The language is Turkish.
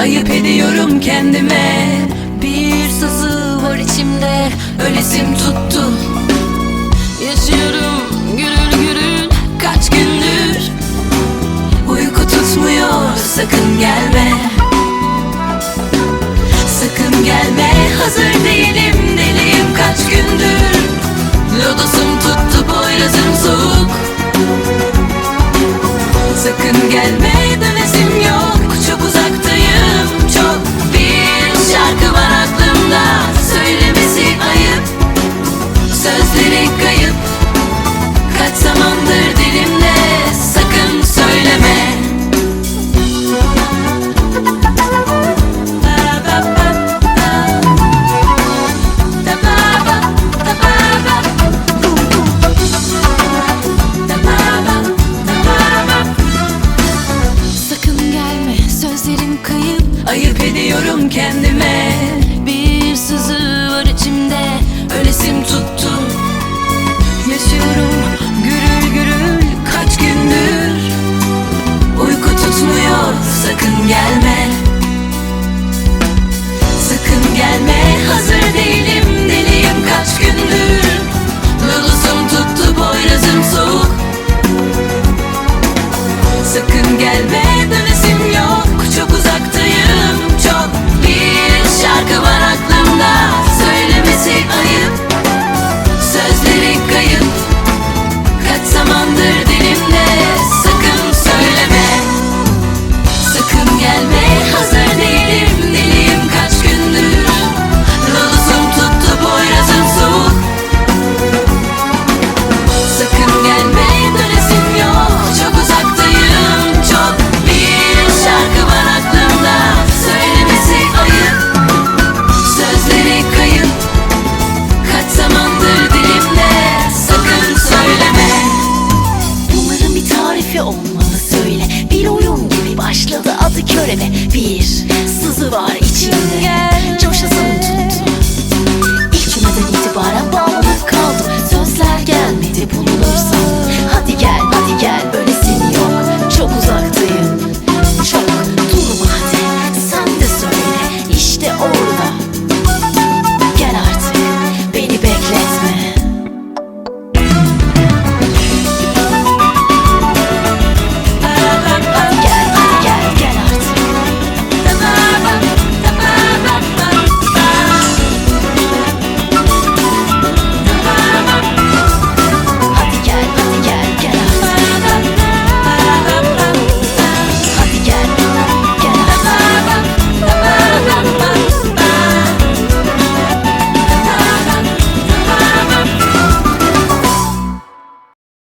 ayıp ediyorum kendime. Bir sızı var içimde ölesim tuttu. Yaşıyorum gürül gürül kaç gündür. Uyku tutmuyor sakın gelme. Sakın gelme hazır değilim deliyim kaç gündür. Lodosum tuttu boyrazım soğuk. Sakın gelme dönesim Ayıp ediyorum kendime. Bir sızı var içimde. Ölesim tuttu körede bir sızı var. İçinde